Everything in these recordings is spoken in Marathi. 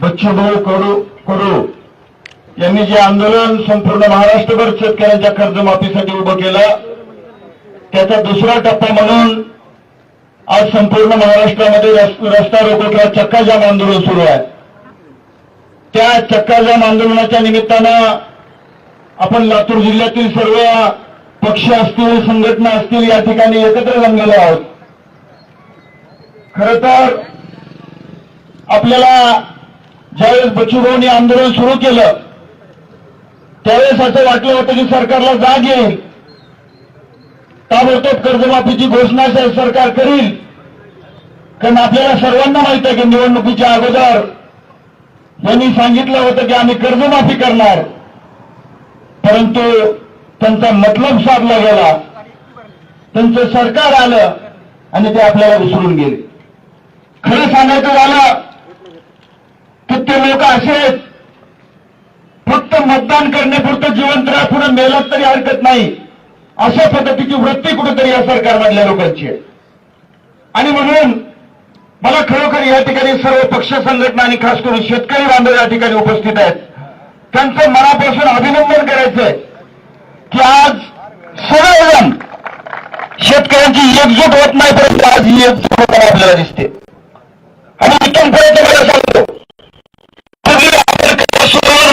बच्चूभाऊ कडू कडू. यांनी जे आंदोलन संपूर्ण महाराष्ट्रभर शेतकऱ्यांच्या कर्जमाफीसाठी उभं केलं त्याचा दुसरा टप्पा म्हणून आज संपूर्ण महाराष्ट्रामध्ये रस्ता रोको किंवा चक्काजाम आंदोलन सुरू आहे. त्या चक्काजाम आंदोलनाच्या निमित्तानं आपण लातूर जिल्ह्यातील सर्व पक्ष असतील संघटना असतील या ठिकाणी एकत्र जमलेलो आहोत. खर तर आपल्याला ज्यावेळेस बच्चूभाऊनी आंदोलन सुरू केलं त्यावेळेस असं वाटलं होतं की सरकारला जाग येईल. ताबडतोब कर्जमाफीची घोषणा सरकार करील. कारण आपल्याला सर्वांना माहीत आहे की निवडणुकीच्या अगोदर यांनी सांगितलं होतं की आम्ही कर्जमाफी करणार. परंतु त्यांचा मतलब साधला गेला. त्यांचं सरकार आलं आणि ते आपल्याला विसरून गेले. खरं सांगायचं झालं तर लोक असे आहेत. फक्त मतदान करण्यापुरतं जिवंत राहा पुढे मेलात तरी हरकत नाही. अशा पद्धतीची वृत्ती कुठेतरी या सरकारमधल्या लोकांची आहे. आणि म्हणून मला खरोखर या ठिकाणी सर्व पक्ष संघटना आणि खास करून शेतकरी बांधव या ठिकाणी उपस्थित आहेत. त्यांचं मनापासून अभिनंदन करायचंय की आज सगळेजण शेतकऱ्यांची एकजूट होत नाही परंतु आज ही एकजूट होताना आपल्याला दिसते. आणि इथून पुढे तुम्हाला सांगतो आपण सुरुवात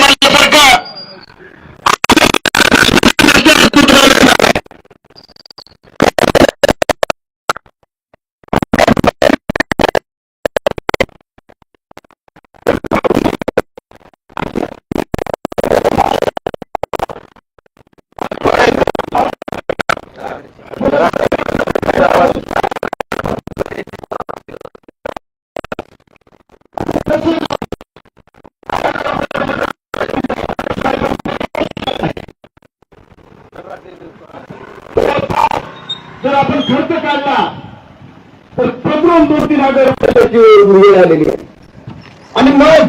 झालेली आहे. आणि मग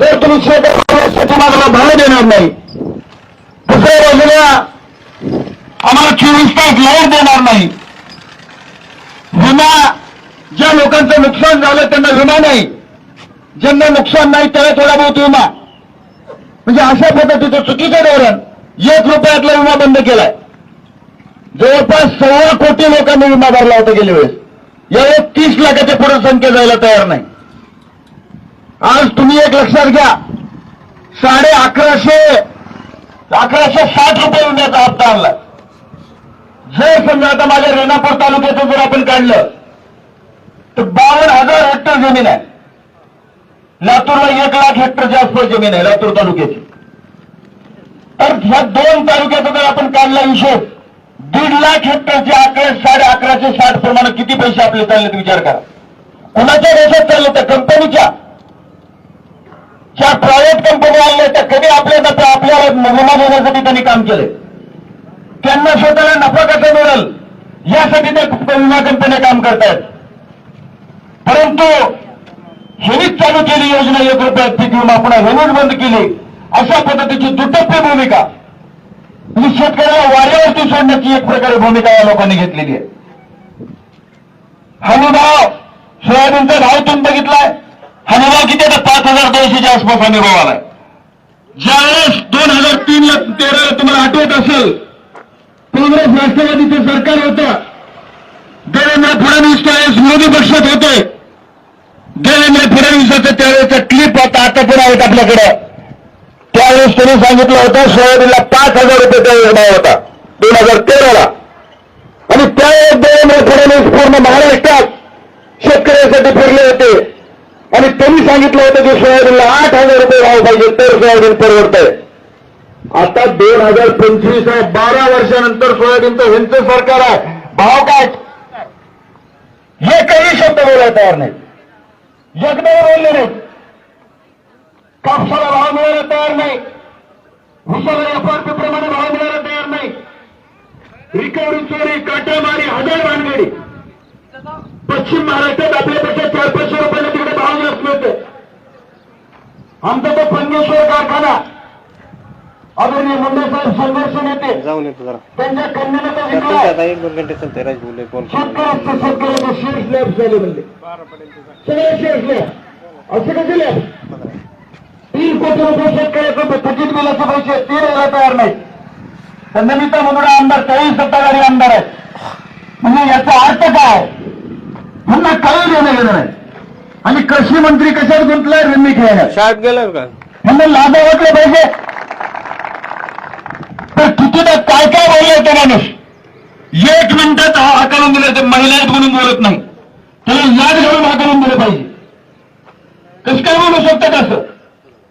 जर तुम्ही शेतात मागला भाव देणार नाही दुसऱ्या बाजूला आम्हाला चोवीस तास लाइट देणार नाही. विमा ज्या लोकांचं नुकसान झालं त्यांना विमा नाही. ज्यांना नुकसान नाही त्याला थोडा बहुत विमा. म्हणजे अशा पद्धतीचं चुकीचं धोरण एक रुपयातला विमा बंद केलाय. जवळपास सव्वा कोटी लोकांनी विमा भरला होता गेल्या वेळेस. यावेळेस तीस लाखाच्या पुढे संख्या जायला तयार नाही. आज तुम्ही एक लक्षात घ्या. साडे अकराशे अकराशे साठ रुपये विम्याचा हप्ता आणला जर समजा आता माझ्या रेणापूर तालुक्याचं जर आपण काढलं तर बावन्न हजार हेक्टर जमीन आहे. लातूरला एक लाख हेक्टरच्या आसपास जमीन आहे लातूर तालुक्याची. तर ह्या दोन तालुक्याचा जर आपण काढला हिशोब दीड लाख हेक्टरचे आकडे साडे अकराशे साठ प्रमाणे किती पैसे आपले चाललेत विचार करा. कुणाच्या देशात चालले त्या? कंपनीच्या. ज्या प्रायव्हेट कंपन्या आल्या त्या कधी आपल्या त्या आपल्याला विमा देण्यासाठी त्यांनी काम केले त्यांना स्वतःला नफा कसा मिळेल? यासाठी त्या विमा कंपन्या काम करतायत. परंतु हेच चालू केली योजना एक रुपयात पीक विमा. पुन्हा हेनीच बंद केली. अशा पद्धतीची दुटप्पी भूमिका. म्हणजे शेतकऱ्याला वाऱ्यावरती सोडण्याची एक प्रकारे भूमिका या लोकांनी घेतलेली आहे. हमीभाव सोयाबीनचा भाव तुम्ही बघितलाय? हमीभाव किती आता पाच हजार दोनशेच्या आसपास हमीभाव आलाय. ज्यावेळेस दोन हजार तीन ला तेराला तुम्हाला आठवत असेल काँग्रेस राष्ट्रवादीचं सरकार होतं. देवेंद्र फडणवीस त्यावेळेस विरोधी पक्षात होते. देवेंद्र फडणवीसाचं त्यावेळेचा क्लिप होता आता पण आहेत आपल्याकडे. त्यावेळेस त्यांनी सांगितलं होतं सोयाबीनला पाच हजार रुपये त्यावेळेस भाव होता दोन हजार तेराला. आणि त्यावेळेस देवेंद्र फडणवीस पूर्ण महाराष्ट्रात शेतकऱ्यांसाठी फिरले होते. आणि त्यांनी सांगितलं होतं की सोयाबीनला आठ हजार रुपये भाव पाहिजे तर सोयाबीन परवडतंय. आता दोन हजार पंचवीस आहे बारा वर्षानंतर सोयाबीनचं ह्यांचं सरकार आहे. भाव काय? हे काही शब्द बोलायला तयार नाही जगदावर बोलले नाहीत. कापसाला भाव मिळायला तयार नाही. उसाला एफआरपी प्रमाणे भाव मिळायला तयार नाही. रिकव्हरी चोरी काटामारी हजार भानगडी पश्चिम महाराष्ट्रात आपल्यापेक्षा चार पाचशे रुपयाला तिकडे भाव जास्त मिळतो आमचा तो पंगेश्वर कारखाना. आदरणीय मुंडे साहेब संघर्ष नेते. जाऊन येतो जरा. त्यांच्या आता एक दोन घंटे चालतंय. राज बोलले फोन शेतकऱ्यांचं शेतकऱ्याचं शेअर स्लॅब झाले म्हणले. सगळे शेअर स्लॅब असे कसे लॅब पाचशे रुपये शेतकऱ्याचे थकीत बिलाचे पैसे ते द्यायला तयार नाही तर नमिता मुंदडा आमदार काही सत्ताधारी आमदार आहेत. म्हणजे याचा अर्थ काय? यांना काही देणं घेणं नाही. आणि कृषी मंत्री कशात गुंतलाय रम्मी खेळण्यात शाळेत गेलं का? यांना लादा वाटलं पाहिजे. तर कितीदा काय काय बोलले होते माणूस? एक मिनिटात हा हाकलून दिले ते महिला म्हणून बोलत नाही. त्याला लाज घालून हाकलून दिलं पाहिजे. कसं काय बोलू शकतात असं?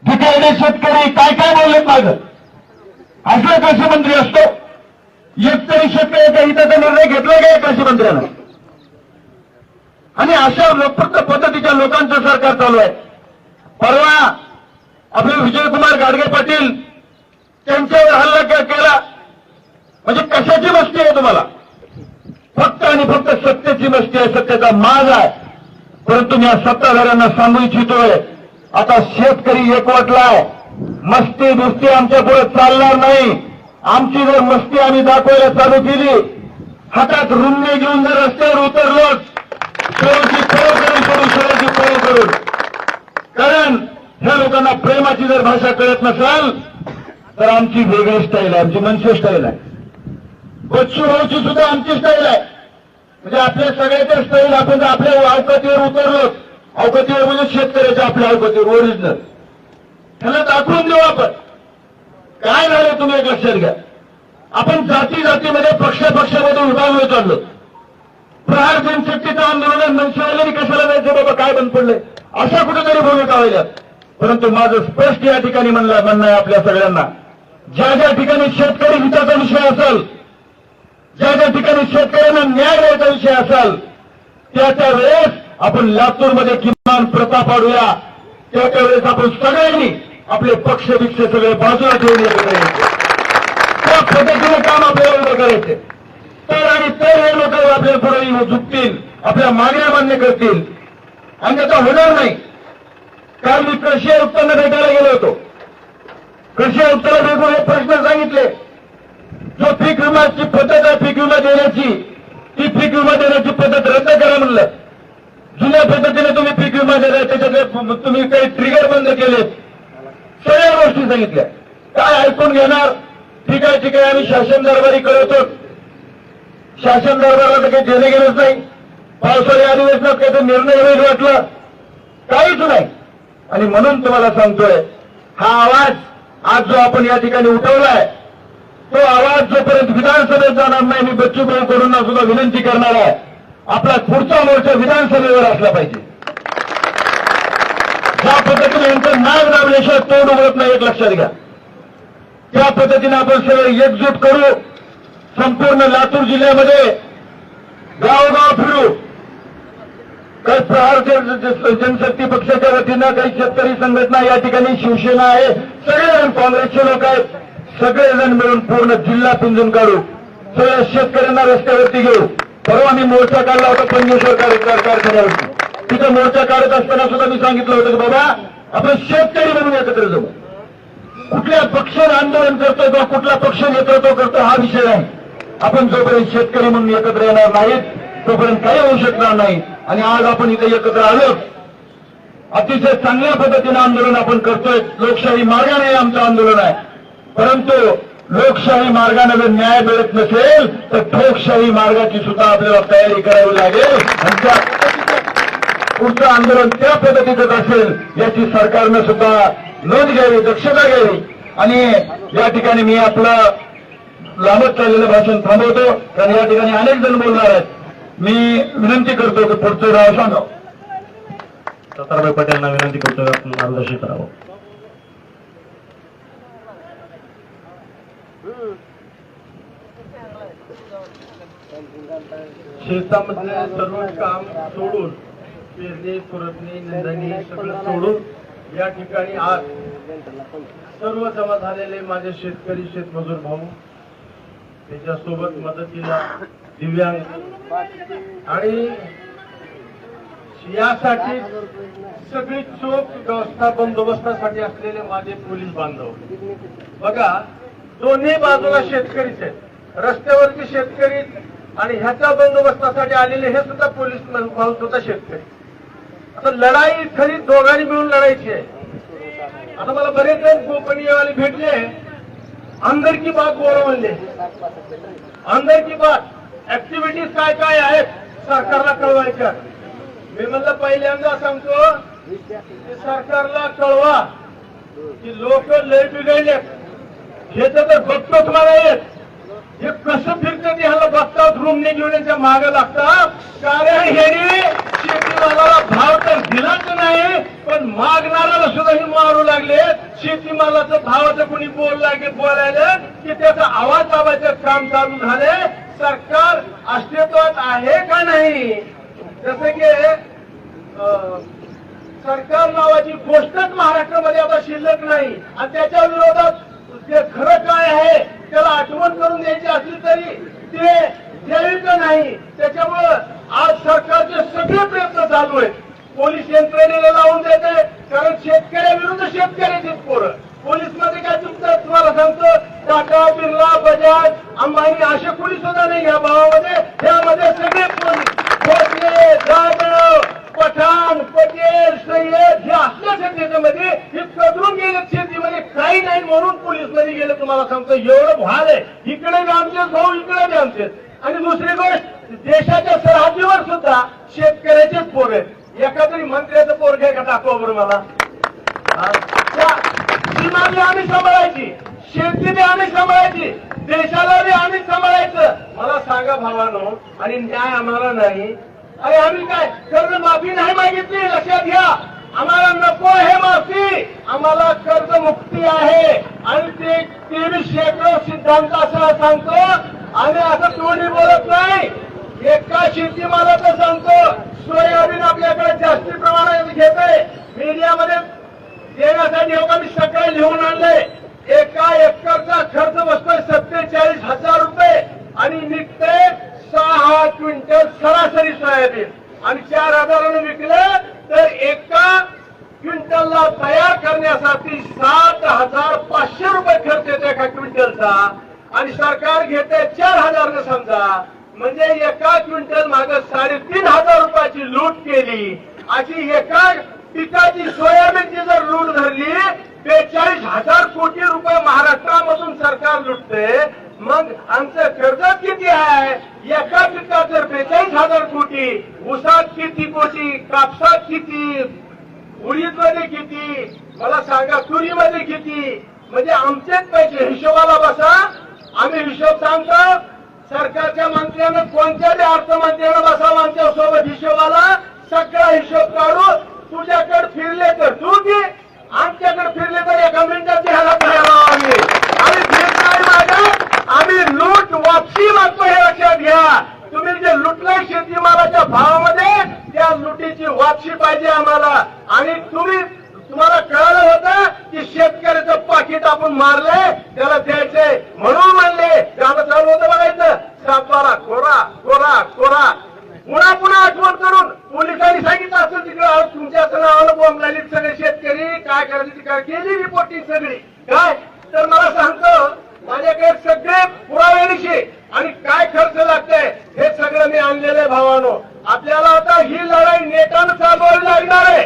भिकायले शेतकरी काय काय बोललेत मागं? असला कृषी मंत्री असतो. एक तरी शेतकऱ्याच्या हिताचा निर्णय घेतला का या कृषी मंत्र्यानं? आणि अशा लोकप्रत पद्धतीच्या लोकांचं सरकार चालू आहे. परवा आपले विजयकुमार गाडगे पाटील त्यांच्यावर हल्ला केला. म्हणजे कशाची मस्ती आहे तुम्हाला? फक्त आणि फक्त सत्तेची मस्ती आहे सत्तेचा माज आहे. परंतु मी या सत्ताधाऱ्यांना सांगू इच्छितोय आता शेतकरी एकवटलाय. मस्ती दुस्ती आमच्या पुढे चालणार नाही. आमची जर मस्ती आम्ही दाखवायला चालू केली हातात रुंदे घेऊन जर रस्त्यावर उतरलोच सरोची फळं करून सोडू सरोची फळं करून कारण ह्या लोकांना प्रेमाची जर भाषा कळत नसाल तर आमची वेगळी स्टाईल आहे आमची मनसे स्टाईल आहे. बच्चू भाऊची सुद्धा आमची स्टाईल आहे. म्हणजे आपल्या सगळ्याच्या स्टाईल आपण जर आपल्या अवकातीवर उतरलो अवकातीवर म्हणजे शेतकऱ्याच्या आपल्या अवकातीवर ओरिजिनल ह्याला दाखवून देऊ आपण. काय झालं तुम्ही एक लक्षात घ्या. आपण जाती जातीमध्ये पक्ष पक्षामध्ये विभागलो चाललो प्रहार जनशक्तीचं आंदोलन मनसेवाल्यांनी कशाला जायचं बाबा? काय बंद पडलंय? अशा कुठेतरी भूमिका व्हायला परंतु माझं स्पष्ट या ठिकाणी म्हणलं म्हणणं आहे आपल्या सगळ्यांना. ज्या ज्या ठिकाणी शेतकरी हिताचा विषय असेल ज्या ज्या ठिकाणी शेतकऱ्यांना न्याय द्यायचा विषय असेल त्या त्या वेळेस आपण लातूरमध्ये किमान प्रथा पाडूया त्या त्या वेळेस आपण सगळ्यांनी आपले पक्ष बिक्ष सगळे बाजूला ठेवून त्या पद्धतीने काम आपल्याला करायचे तर आणि तर हे लोक आपल्या पुढे झुकतील आपल्या मागण्या मान्य करतील. आणि त्याचा होणार नाही. काल मी कृषी आयुक्तांना भेटायला गेलो होतो. कृषी आयुक्ताला भेटून हे प्रश्न सांगितले. जो पीक विमाची पद्धत आहे पीक विमा देण्याची ती पीक विमा देण्याची पद्धत रद्द करा म्हणलं. जुन्या पद्धतीने तुम्ही पीक विमा देणार त्याच्यातले तुम्ही काही ट्रिगर बंद केलेत. सगळ्या गोष्टी सांगितल्या. काय ऐकून घेणार? ठीक आहे ठीक आहे आम्ही शासन दरबारी कळवतो शासन दरबाराला तर काही देणे गेलंच नाही. पावसाळी अधिवेशनात काही निर्णय होईल वाटलं. काहीच नाही. आणि म्हणून तुम्हाला सांगतोय हा आवाज आज जो आपण या ठिकाणी उठवलाय तो आवाज जोपर्यंत विधानसभेत जाणार नाही मी बच्चूभाऊ कडून सुद्धा विनंती करणार आहे आपला पुढचा मोर्चा विधानसभेवर असला पाहिजे. ज्या पद्धतीने यांचं नाव दाबल्याशिवाय तोंड उघडत नाही एक लक्षात घ्या. त्या पद्धतीने आपण सगळे एकजूट करू संपूर्ण लातूर जिल्ह्यामध्ये गावोगाव फिरू. काही प्रहार जनशक्ती पक्षाच्या वतीनं काही शेतकरी संघटना या ठिकाणी शिवसेना आहे. सगळेजण काँग्रेसचे लोक आहेत. सगळेजण मिळून पूर्ण जिल्हा पिंजून काढू. सगळ्या शेतकऱ्यांना रस्त्यावरती घेऊ. परवा मी मोर्चा काढला होता पंजेश्वर कार- कारखान्यावरती. तिथं मोर्चा काढत असताना सुद्धा मी सांगितलं होतं की बाबा आपण शेतकरी म्हणून एकत्र जाऊ कुठल्या पक्षाने आंदोलन करतो किंवा कुठला पक्ष नेतृत्व करतो हा विषय नाही. आपण जोपर्यंत शेतकरी म्हणून एकत्र येणार नाहीत तोपर्यंत काही होऊ शकणार नाही. आणि आज आपण इथे एकत्र आलो अतिशय चांगल्या पद्धतीनं आंदोलन आपण करतोय. लोकशाही मार्गाने हे आमचं आंदोलन आहे. परंतु लोकशाही मार्गाने जर न्याय मिळत नसेल तर ठोकशाही मार्गाची सुद्धा आपल्याला तयारी करावी लागेल. पुढचं आंदोलन त्या पद्धतीचंच असेल याची सरकारनं सुद्धा नोंद घ्यावी दक्षता घ्यावी. आणि या ठिकाणी मी आपलं लांबत चाललेलं भाषण थांबवतो. कारण या ठिकाणी अनेक जण बोलणार आहेत. मी विनंती करतो की पुढचं राव सांगा दत्ताभाई पटेलांना विनंती करतो मार्गदर्शन करावं. शेतामधले सर्व काम सोडून पेरणी खुरपणी निंदणी सगळं सोडून या ठिकाणी आज सर्व जमा झालेले माझे शेतकरी शेतमजूर भाऊ त्याच्यासोबत मदतीला दिव्यांग. आणि यासाठी सगळी चोख व्यवस्था बंदोबस्तासाठी असलेले माझे पोलीस बांधव. बघा दोन्ही बाजूला शेतकरीच आहेत. रस्त्यावरचे शेतकरी आणि ह्याच्या बंदोबस्तासाठी आलेले हे सुद्धा पोलीस होता सुद्धा शेतकरी. आता लढाई खरी दोघांनी मिळून लढायची आहे. आता मला बरेच जण गोपनीयवाले भेटले. अंदर की गोरवले अंदरची बात ऍक्टिव्हिटीज काय काय आहेत सरकारला कळवायच्या. मी म्हणलं पहिल्यांदा सांगतो की सरकारला कळवा की लोक लय बिघडले हे तर बघतो तुम्हाला येत हे कसं फिरतं ते ह्याला बघतात रूम घेऊन यांच्या मागे लागतात. कारण हेरी शेतीमालाला भाव तर दिलाच नाही पण मागणाऱ्याला सुद्धा हे मारू लागले. शेतीमालाचं भावाचं कोणी बोल लागे बोलायला? की त्याचा आवाज दाबायचं काम चालू झाले सरकार अस्तित्वात आहे का नाही? जसं की अं, सरकार नावाची गोष्टच महाराष्ट्रामध्ये आता शिल्लक नाही. आणि त्याच्या विरोधात जे खरं काय आहे त्याला आठवण करून द्यायची असली तरी ते नाही. त्याच्यामुळं आज सरकारचे सगळे प्रयत्न चालू आहेत. पोलीस यंत्रणेला लावून देत आहे कारण शेतकऱ्याविरुद्ध शेतकऱ्याचे पोरं. पोलीसमध्ये काय चुकतात तुम्हाला सांगतो टाटा बिर्ला बजाज अंबानी असे कोणी सुद्धा नाही या भावामध्ये. यामध्ये सगळे पोलीस. भोसले जाधव पठाण पटेल सय्यद हे असल्या त्याच्यामध्ये हे कदरून गेले शेतीमध्ये. काही नाही म्हणून पोलीसमध्ये गेले तुम्हाला सांगतो. एवढं भाल आहे. इकडे बी आमचेच भाऊ इकडे बी आमचेच आणि दुसरी गोष्ट देशाच्या सरहद्दीवर सुद्धा शेतकऱ्याचेच पोर आहेत. एखादरी मंत्र्याचं पोर घ्या का दाखवा बरं मला. सीमा आम्ही सांभाळायची शेती बी आम्ही सांभाळायची देशाला बी आम्ही सांभाळायचं. मला सांगा भावानो आणि न्याय आम्हाला नाही. अरे आम्ही काय कर्ज माफी नाही मागितली लक्षात घ्या. आम्हाला नको आहे माफी. आम्हाला कर्ज मुक्ती आहे. आणि ते तेवीस शेकडो सिद्धांत असं सांगतो आम्ही असं तोंडी बोलत नाही? एका शेतीमालाचं सांगतो. सोयाबीन आपल्याकडे जास्ती प्रमाणात घेतोय. मीडियामध्ये देण्यासाठी हो मी सकाळी लिहून आणले. एका एकरचा खर्च बसतोय सत्तेचाळीस हजार रुपये. आणि निघते सहा क्विंटल सरासरी सोयाबीन. आणि चार हजारानं विकलं तर एका क्विंटलला तयार करण्यासाठी सात हजार पाचशे रुपये खर्च येतो एका क्विंटलचा. आणि सरकार घेते चार हजार समजा. म्हणजे एका क्विंटल माग साडेतीन हजार रुपयाची लूट केली. अशी एका पिकाची सोयाबीनची जर लूट धरली बेचाळीस हजार कोटी रुपये महाराष्ट्रामधून सरकार लुटते. मग आमचं कर्ज किती आहे? एका पिकात जर बेचाळीस हजार कोटी ऊसात किती कोटी कापसात किती उडीदमध्ये किती मला सांगा तुरीमध्ये किती? म्हणजे आमचेच पैसे हिशोबाला बसा. आम्ही हिशोब सांगतो सरकारच्या मंत्र्यानं कोणत्याही अर्थमंत्र्यानं बसावं आमच्यासोबत हिशोबाला सगळा हिशोब काढू. तुझ्याकडे फिरले तर तू घे आमच्याकडे फिरले तर एका मिनिटाची हालत तयार आम्ही. आम्ही घेत नाही आम्ही लूट वापसी मागतो हे लक्षात घ्या. तुम्ही जे लुटलं शेतीमालाच्या भावामध्ये त्या लुटीची वापसी पाहिजे आम्हाला. आणि तुम्ही तुम्हाला कळालं होतं की शेतकऱ्याचं पाकिट आपण मारले त्याला द्यायचे. म्हणून म्हणले त्याला चालू होतं बघायचं. सातबारा कोरा कोरा कोरा पुन्हा पुन्हा आठवण करून पोलिसांनी सांगितलं असेल तिकडे तुमच्या असं नावानं बॉम्ब लागली सगळे शेतकरी. काय करायची ती काय केली रिपोर्टिंग सगळी? काय? तर मला सांगतो माझ्याकडे सगळे पुराव्यानिशी आणि काय खर्च लागतंय हे सगळं मी आणलेलं आहे भावानो. आपल्याला आता ही लढाई नेटानं चालवावी लागणार आहे.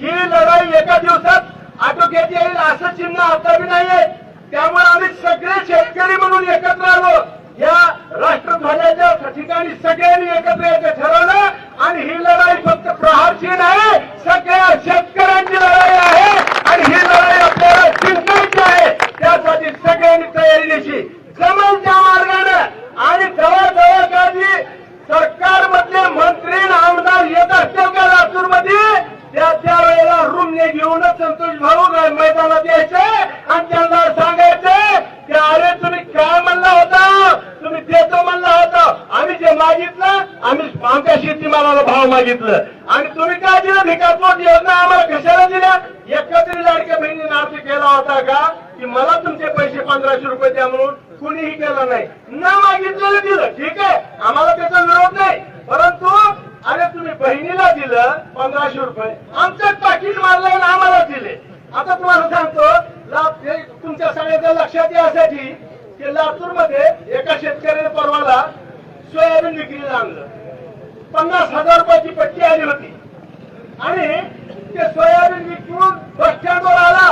ही लढाई एका दिवसात आटोक्यात येईल असं चिन्ह आता बी नाहीये. त्यामुळे आम्ही सगळे शेतकरी म्हणून एकत्र आलो. या राष्ट्रध्वजाच्या ठिकाणी सगळ्यांनी एकत्र यायचं ठरवलं. आणि ही लढाई फक्त प्रहारची नाही सगळ्या शेतकऱ्या लढाई आहे आणि ही लढाई आपल्याला जिंकायची आहे त्यासाठी सगळ्यांनी तयारीनिशी जमेल त्या मार्गानं आणि जवळजवळ कधी सरकारमधले मंत्री आणि आमदार येत असतील का लातूरमध्ये त्या त्या वेळेला रूमने घेऊनच संतोष भाऊ मैदानात यायचे आणि त्यांना सांगायचे की अरे तुम्ही काय म्हणला होता तुम्ही देतो म्हणला होता आम्ही जे मागितलं आम्ही आमच्या शेतीमालाला भाव मागितलं आणि तुम्ही काय दिलं? भिकापोट योजना आम्हाला कशाला दिल्या? एकत्रित लाडक्या बहिणीने अर्ज केला होता का? की मला तुमचे पैसे पंधराशे रुपये द्या म्हणून कुणीही केलं नाही. न मागितलेलं दिलं ठीक आहे? आम्हाला त्याचा विरोध नाही. परंतु अरे तुम्ही बहिणीला दिलं पंधराशे रुपये आमचं पाकिट मारलं आणि आम्हाला दिले. आता तुम्हाला सांगतो लाभ तुमच्या सगळ्याच्या लक्षात यासाठी की लातूरमध्ये एका शेतकऱ्याने परवाला सोयाबीन विक्रीला आणलं. पन्नास हजार रुपयाची पट्टी आली होती. आणि ते सोयाबीन विकून बस स्टँडवर आला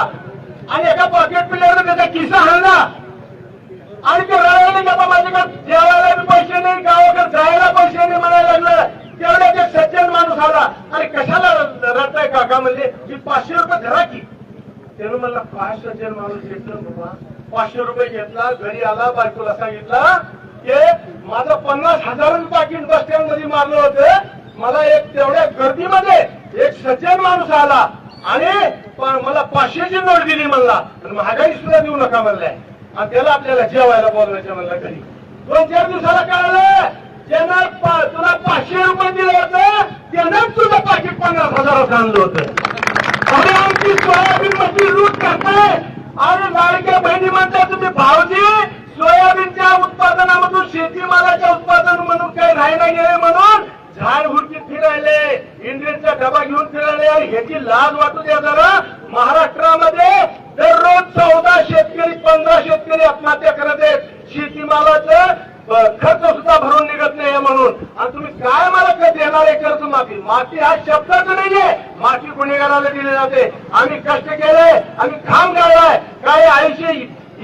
किस्सा हल्ला आणि ते रडायला गप्पा माझ्याकडे जेवायला बी पैसे नाही गावाकडे जायला पैसे नाही म्हणायला लागलं. तेवढ्या ते सज्जन माणूस आला. आणि कशाला रडताय काका? म्हणजे की पाचशे रुपये धरा की. त्यानं म्हणला पाच सज्जन माणूस घेतलं बाबा. पाचशे रुपये घेतला घरी आला बायकोला सांगितला ते माझं पन्नास हजार पाकिट बस स्टँडमध्ये मारलं होतं. मला एक तेवढ्या गर्दीमध्ये एक सज्जन माणूस आला आणि मला पाचशेची नोट दिली म्हणला. महागाई सुद्धा देऊ नका म्हणलाय. आणि त्याला आपल्याला जेवायला बोलवायचं म्हणलं घरी. दोन चार दिवसाला कळालं त्यांना तुला पाचशे रुपये दिलं होतं त्यानं तुझं पाकिट पन्नास हजाराचं आणलं होतं. अरे आमची सोयाबीन मध्ये लूट करताय. आणि लाडक्या बहिणी म्हणतात तुम्ही भावजी सोयाबीनच्या उत्पादनामधून शेतीमालाच्या उत्पादन म्हणून काही राहायला गेले म्हणून झाड हुडकीत फिरायले. इंडियनचा डबा घेऊन फिरायले ह्याची लाज वाटू द्या जरा. महाराष्ट्रामध्ये दररोज चौदा शेतकरी पंधरा शेतकरी आत्महत्या करत आहेत. शेतीमालाचं खर्च सुद्धा भरून निघत नाही म्हणून. आणि तुम्ही काय मला काय देणार आहे कर्ज माफी? माफी हा शब्दच नाहीये. माफी गुन्हेगाराला दिली जाते. आम्ही कष्ट केले आम्ही काम गाळलाय. काय आयुष्य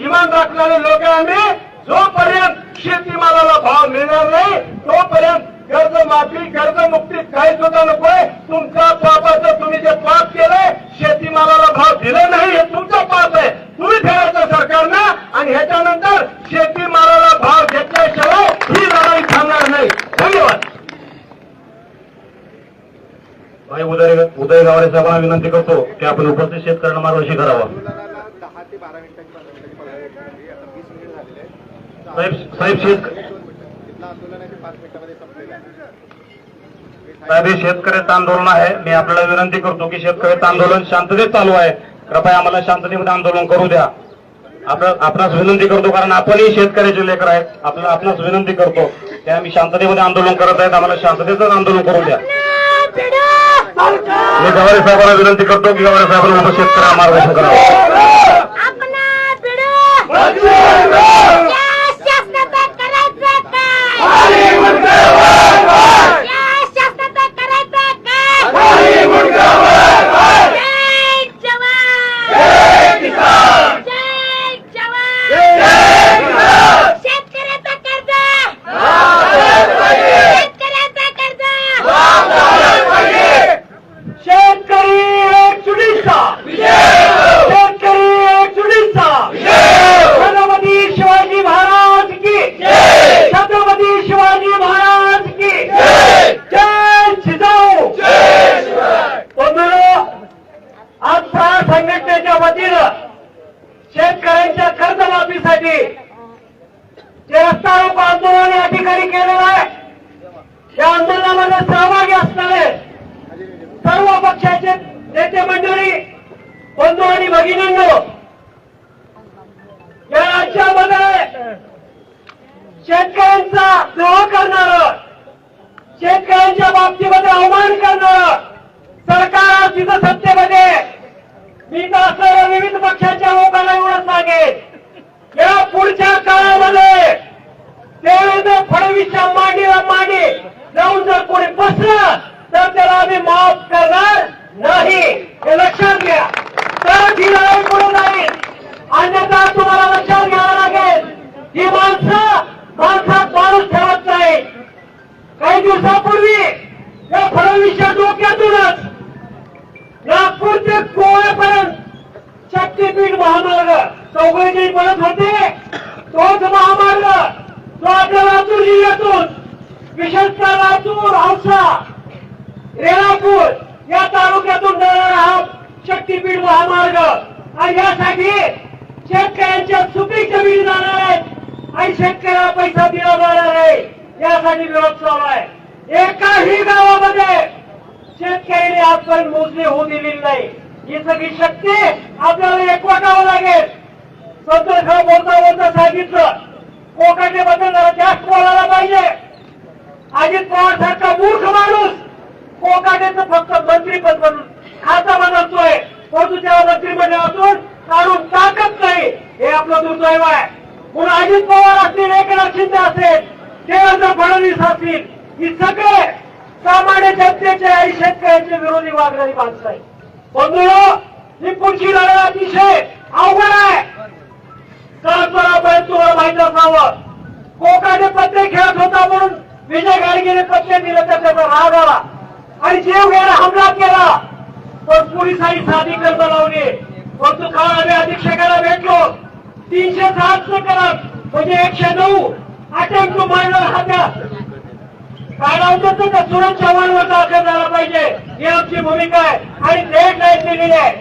इमान राखणारे लोक आम्ही. जोपर्यंत शेतीमालाला भाव मिळणार नाही तोपर्यंत कर्ज माफी कर्जमुक्ती काही सुद्धा नकोय. तुमच्या पापाचं तुम्ही जे पाप केलंय शेतीमालाला भाव दिला नाही हे तुमचं पाप आहे. तुम्ही फेरायचं सरकारनं आणि ह्याच्यानंतर शेतीमालाला भाव घेतल्याशिवाय ही लढाई थांबणार नाही. धन्यवाद. भाई उदय उदय गावडे साहेबांना विनंती करतो की आपण उपस्थित शेतकऱ्यांना मार्गदर्शन करावा. दहा ते बारा मिनिटाची पंधरा मिनिटाची परवानगी होती. आता वीस मिनिट झालेले आहेत. साहेब साहेब शेत आंदोलन आहे साहेब हे शेतकऱ्याचं आंदोलन आहे. मी आपल्याला विनंती करतो की शेतकऱ्याचं आंदोलन शांततेत चालू आहे. कृपया आम्हाला शांततेमध्ये आंदोलन करू द्या. आपण आपणास विनंती करतो कारण आपणही शेतकऱ्याचे लेकर आहेत. आपल्याला आपणास विनंती करतो ते आम्ही शांततेमध्ये आंदोलन करत आहेत. आम्हाला शांततेचंच आंदोलन करू द्या. मी गवारे साहेबांना विनंती करतो की गवारे साहेबांना उपस्थित करा मार्गदर्शन करा काय या शासनाचं करायचं काय जय जवान जय जवान शेतकऱ्याचा कर्ज शेतकऱ्याचा कर्ज शेतकरी एक चुडीचा शेतकरी एक चुडीचा छत्रपती शिवाजी महाराज की छत्रपती शिवाजी महाराज की जय जिजाऊ बंधुरो आजच्या संघटनेच्या वतीनं शेतकऱ्यांच्या कर्जमाफीसाठी जे रस्ता रोको आंदोलन या ठिकाणी केलेलं आहे या आंदोलनामध्ये सहभागी असणारे सर्व पक्षाचे नेते मंडळी बंधू आणि भगिनींनो या राज्यामध्ये शेतकऱ्यांचा द्रोह करणार शेतकऱ्यांच्या बाबतीमध्ये अवमान करणार सरकार आज तिथं सत्तेमध्ये मी तर असणाऱ्या विविध पक्षाच्या लोकांना एवढं सांगेन या पुढच्या काळामध्ये देवेंद्र फडणवीसच्या मांडीला मांडी जाऊन जर कोणी बसलं तर त्याला आम्ही माफ करणार नाही हे लक्षात घ्या तर ही लढाई पुढे जाईल अन्यथा तुम्हाला लक्षात घ्यावं लागेल ही माणसं माणसात माणूस ठेवत नाही काही दिवसापूर्वी या डोक्यातूनच नागपूर ते गोव्यापर्यंत शक्तीपीठ महामार्ग चौघडी बनत होते. तोच महामार्ग जो आपल्या लातूर जिल्ह्यातून विशेषतः लातूर औसा रेणापूर या तालुक्यातून जाणारा हा शक्तीपीठ महामार्ग. आणि यासाठी शेतकऱ्यांच्या सुपीक जमीन जाणार आहेत आणि शेतकऱ्याला पैसा दिला जाणार आहे. यासाठी विरोध चालू आहे. एकाही गावामध्ये पण मोजणी होऊ दिलेली नाही. ही सगळी शक्ती आपल्याला एकवटावं लागेल. संतोष बोलता बोलता सांगितलं कोकाटेबद्दल जरा जास्त बोलायला पाहिजे. अजित पवार सारखा मूर्ख माणूस कोकाटेचं फक्त मंत्रीपद बनून खाता बनवतोय. परंतु त्याला मंत्रिमंडळातून काढून टाकत नाही. हे आपलं दुर्दैव आहे. म्हणून अजित पवार असतील एकनाथ शिंदे असेल देवेंद्र फडणवीस असतील ही सगळे सामान्य जनतेचे आणि शेतकऱ्यांचे विरोधी वागणारी माणसं आहे बंधू ही पुढची लढाई अतिशय अवघड आहे. माहीत असावं. कोकाने पत्ते खेळत होता म्हणून विजय गाडगेने पत्ते दिलं तर त्याचा राग आला. आणि जीव घ्यायला हमला केला. पण पोलिसांनी साधी कर्ज लावली. परंतु काल आम्ही अधीक्षकाला भेटलो. तीनशे सात करत म्हणजे एकशे नऊ अटेम्प्ट टू मायनर मर्डर हात्या काढावतं तर सुरत चव्हाणवर दाखल झाला पाहिजे. ही आमची भूमिका आहे. आणि डेट नाही दिलेली आहे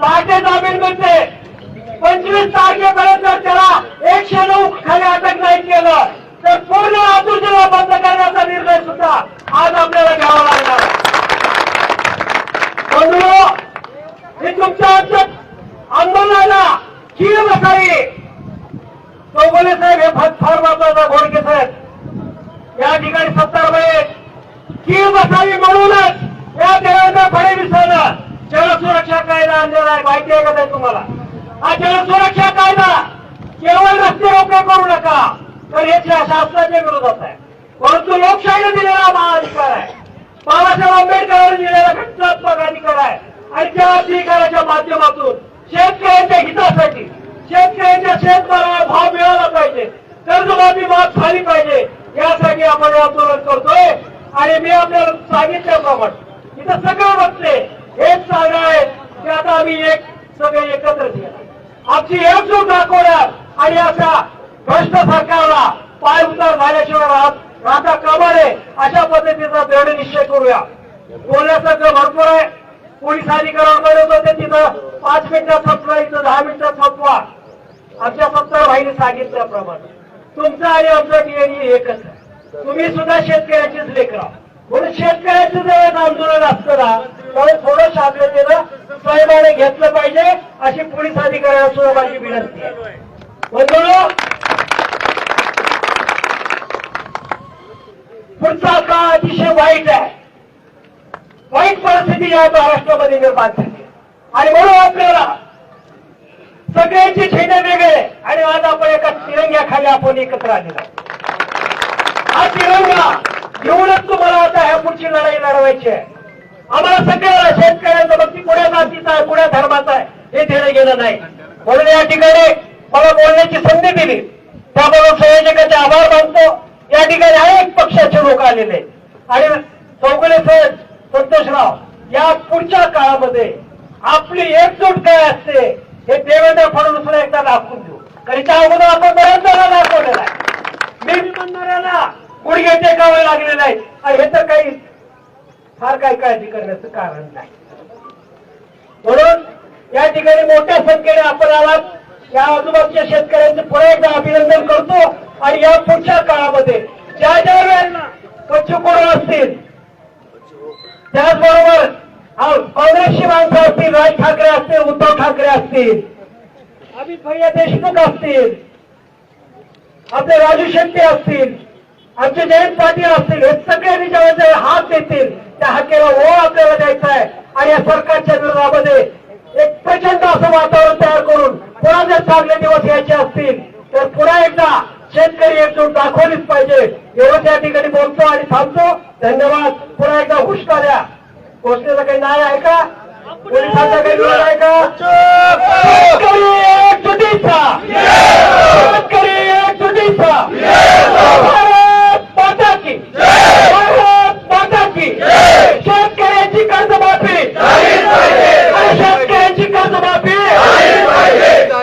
पहाटे जामीन मिळते. पंचवीस तारखेपर्यंत त्याला एकशे नऊ खाली अटक नाही केलं. तर पूर्ण लातूर जिल्हा बंद करण्याचा निर्णय सुद्धा आज आपल्याला घ्यावा लागणार बंधुओ हे तुमच्या आंदोलनाला कीड बसावी. चौगले साहेब हे फार महत्त्वाचा घोडके साहेब. या ठिकाणी सत्तर वेळेस कीड बसावी म्हणूनच या देवेंद्र फडणवीसानं जलसुरक्षा कायदा आणलेला आहे. माहिती आहे का ताई तुम्हाला? हा जलसुरक्षा कायदा केवळ रस्ते रोखे करू नका तर हे शासनाच्या विरोधात आहे. परंतु लोकशाहीने दिलेला महाअधिकार आहे. बाबासाहेब आंबेडकरांनी दिलेला घटनात्मक अधिकार आहे. आणि त्या अधिकाराच्या माध्यमातून शेतकऱ्यांच्या हितासाठी शेतकऱ्यांच्या शेतमालाला भाव मिळाला पाहिजे. कर्जमाफी माफ झाली पाहिजे. यासाठी आपण आंदोलन करतोय. आणि मी आपल्याला सांगितल्याप्रमाणे इथं सगळं बसले हेच सांगणार आहे की आता आम्ही एक सगळे एकत्र आमची एकजूट दाखवणार. आणि अशा भ्रष्ट सरकारला पाय उतार झाल्याशिवाय राहत राहता कामा अशा पद्धतीचा दृढ निश्चय करूया बोलण्यासारखं भरपूर आहे. पोलीस अधिकाऱ्यांकडे होते. तिथं पाच मिनिटात संपवा इथं दहा मिनिटात संपवा आमच्या सत्तर भाईने सांगितल्याप्रमाणे. तुमचं आणि आमचं डीएनए एकच आहे. तुम्ही सुद्धा शेतकऱ्याचीच लेकरा म्हणून शेतकऱ्याचं जर आंदोलन असतं त्यामुळे थोडं शांततेनं स्वयंपाने घेतलं पाहिजे अशी पोलीस अधिकाऱ्यांना सुद्धा माझी विनंती आहे. पुढचा काळ अतिशय वाईट आहे. वाईट परिस्थिती या महाराष्ट्रामध्ये निर्माण झाली आणि म्हणून आपल्याला सगळ्यांचे झेंडे वेगळे. आणि आज आपण एका तिरंग्याखाली आपण एकत्र आलेलो हा तिरंगा घेऊनच तुम्हाला आता ह्या पुढची लढाई लढवायची आहे. आम्हाला सगळ्याला शेतकऱ्यांचं भक्ती ती जातीचा आहे कुण्या धर्माचा आहे हे देणं गेलं नाही. म्हणून या ठिकाणी मला बोलण्याची संधी दिली. त्याबरोबर संयोजकाचे आभार मानतो. या ठिकाणी अनेक पक्षाचे लोक आलेले आणि चौगुले साहेब संतोषराव या पुढच्या काळामध्ये आपली एकजूट काय असते? हे देवेंद्र फडणवीसला एकदा दाखवून देऊ. कारण अगोदर आपण बऱ्याच जणांना दाखवलेला आहे. मी म्हणणाऱ्याला गुडघे टेकावे लागले आहे हे तर काही फार काही काळजी करण्याचं कारण नाही. म्हणून या ठिकाणी मोठ्या संख्येने आपण आलात. या आजूबाजूच्या शेतकऱ्यांचे पुन्हा एकदा अभिनंदन करतो. आणि या पुढच्या काळामध्ये ज्या ज्या वेळेला कच्चुकोड असतील त्याचबरोबर काँग्रेसची माणसं असतील राज ठाकरे असतील उद्धव ठाकरे असतील अमित भैया देशमुख असतील आपले राजू शेट्टी असतील आमचे जयंत पाटील असतील हे सगळ्यांनी जेव्हा जे हात देतील. त्या हाकेला ओ आपल्याला द्यायचा आहे. आणि या सरकारच्या विरोधामध्ये एक प्रचंड असं वातावरण तयार करून पुन्हा जर चांगले दिवस यायचे असतील तर पुन्हा एकदा शेतकरी एकजूट दाखवलीच पाहिजे. एवढं त्या ठिकाणी बोलतो आणि थांबतो. धन्यवाद. पुन्हा एकदा हुशका द्या घोषणेचा काही न्याय आहे का? पोलिसांचा काही विरोध आहे का? शेतकरी एकजुटीचा! शेतकरी एकजुटीचा! भारत माता भारत माता की शेतकऱ्याची कर्जमाफी! आणि शेतकऱ्यांची कर्जमाफी!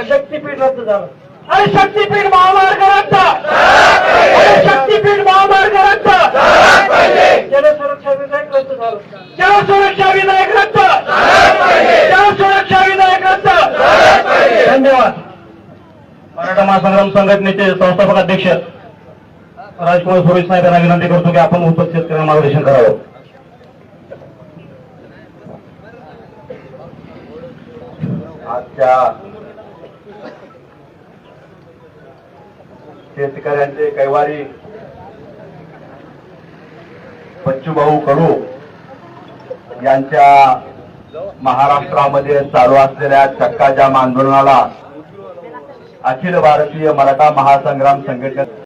शक्तीपीठ रद्द झालं. आणि शक्तीपीठ महामार्ग रद्द आणि शक्तीपीठ महामार्ग रद्द जनसुरक्षा विधेयक रद्द झालं जनसुरक्षा विधेयक रद्द जनसुरक्षा विधेयक रद्द धन्यवाद मराठा महासंग्राम संघटनेचे संस्थापक अध्यक्ष राजकुमार सुरेश साहेब यांना विनंती करतो की आपण उपस्थित शेतकऱ्यांना मार्गदर्शन करावं. आजच्या शेतकऱ्यांचे कैवारी बच्चूभाऊ कडू यांच्या महाराष्ट्रामध्ये चालू असलेल्या चक्काजाम आंदोलनाला अखिल भारतीय मराठा महासंग्राम संघटने